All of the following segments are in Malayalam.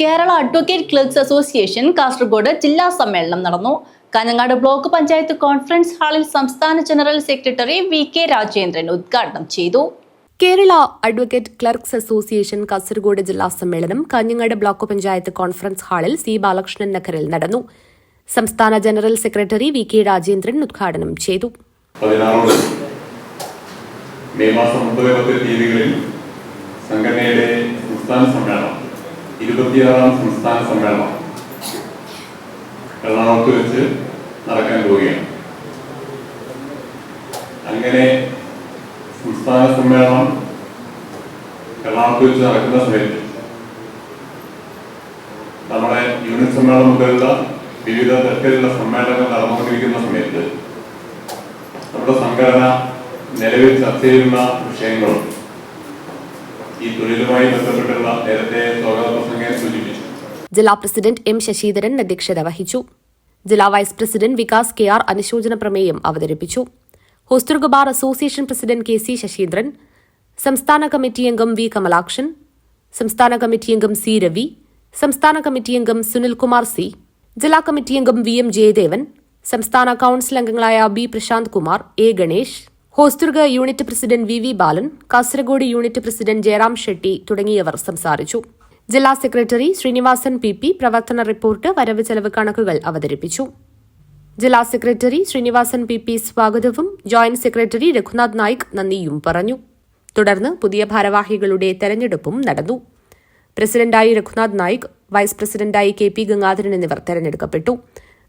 Kerala advocate clerks association Kasaragod ജില്ലാ സമ്മേളനം നടന്നു. കാഞ്ഞങ്ങാട് ബ്ലോക്ക് പഞ്ചായത്ത് കോൺഫറൻസ് ഹാളിൽ സംസ്ഥാന general secretary V K Rajendran ഉദ്ഘാടനം ചെയ്തു. Kerala advocate clerks association Kasaragod ജില്ലാ സമ്മേളനം കാഞ്ഞങ്ങാട് ബ്ലോക്ക് പഞ്ചായത്ത് കോൺഫറൻസ് ഹാളിൽ സി ബാലകൃഷ്ണൻ നഗറിൽ നടന്നു. സംസ്ഥാന general secretary V K Rajendran ഉദ്ഘാടനം ചെയ്തു. മെയ് മാസം മുപ്പത് തീയതികളിൽ സംഘടനയുടെ സംസ്ഥാന സമ്മേളനം ഇരുപത്തിയാറാം സംസ്ഥാന സമ്മേളനം. എറണാകുളത്ത് വെച്ച് നടക്കാൻ പോവുകയാണ്. അങ്ങനെ സംസ്ഥാന സമ്മേളനം എറണാകുളത്ത് വെച്ച് നടക്കുന്ന സമയത്ത് നമ്മുടെ യൂണിറ്റ് സമ്മേളനം മുതലുള്ള വിവിധ തരത്തിലുള്ള സമ്മേളനങ്ങൾ നടന്നുകൊണ്ടിരിക്കുന്ന സമയത്ത് നമ്മുടെ സംഘടന നിലവിൽ ചർച്ച ചെയ്യുന്ന വിഷയങ്ങളും ഈ തൊഴിലുമായി ബന്ധപ്പെട്ടുള്ള നേരത്തെ ജില്ലാ പ്രസിഡന്റ് എം ശശിധരൻ അധ്യക്ഷത വഹിച്ചു. ജില്ലാ vice president Vikas K R അനുശോചന പ്രമേയം അവതരിപ്പിച്ചു. Hosdurg bar association president K C Sasheendran സംസ്ഥാന കമ്മിറ്റി അംഗം വി കമലാക്ഷൻ സംസ്ഥാന കമ്മിറ്റി അംഗം സി രവി സംസ്ഥാന കമ്മിറ്റി അംഗം സുനിൽകുമാർ സി ജില്ലാ കമ്മിറ്റി അംഗം വി എം ജയദേവൻ സംസ്ഥാന കൌൺസിൽ അംഗങ്ങളായ B Prashanth Kumar A Ganesh Hosdurg unit president V V Balan Kasaragod unit president Jayaram Shetty തുടങ്ങിയവർ സംസാരിച്ചു. ജില്ലാ സെക്രട്ടറി ശ്രീനിവാസൻ പി പി പ്രവർത്തന റിപ്പോർട്ട് വരവ് ചെലവ് കണക്കുകൾ അവതരിപ്പിച്ചു. ജില്ലാ സെക്രട്ടറി ശ്രീനിവാസൻ പി പി സ്വാഗതവും ജോയിന്റ് സെക്രട്ടറി രഘുനാഥ് നായിക് നന്ദിയും പറഞ്ഞു. തുടർന്ന് പുതിയ ഭാരവാഹികളുടെ തെരഞ്ഞെടുപ്പും നടന്നു. പ്രസിഡന്റായി രഘുനാഥ് നായിക് വൈസ് പ്രസിഡന്റായി കെ പി ഗംഗാധരൻ എന്നിവർ തെരഞ്ഞെടുക്കപ്പെട്ടു.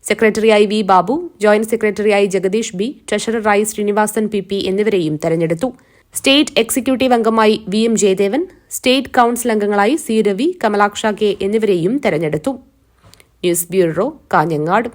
സെക്രട്ടറിയായി വി ബാബു ജോയിന്റ് സെക്രട്ടറിയായി ജഗദീഷ് ബി ട്രഷററായി ശ്രീനിവാസൻ പി പി എന്നിവരെയും തെരഞ്ഞെടുത്തു. സ്റ്റേറ്റ് എക്സിക്യൂട്ടീവ് അംഗമായി V M Jayadevan state council അംഗങ്ങളായി സി രവി കമലാക്ഷ കെ എന്നിവരെയും തെരഞ്ഞെടുത്തു. News bureau Kanhangad.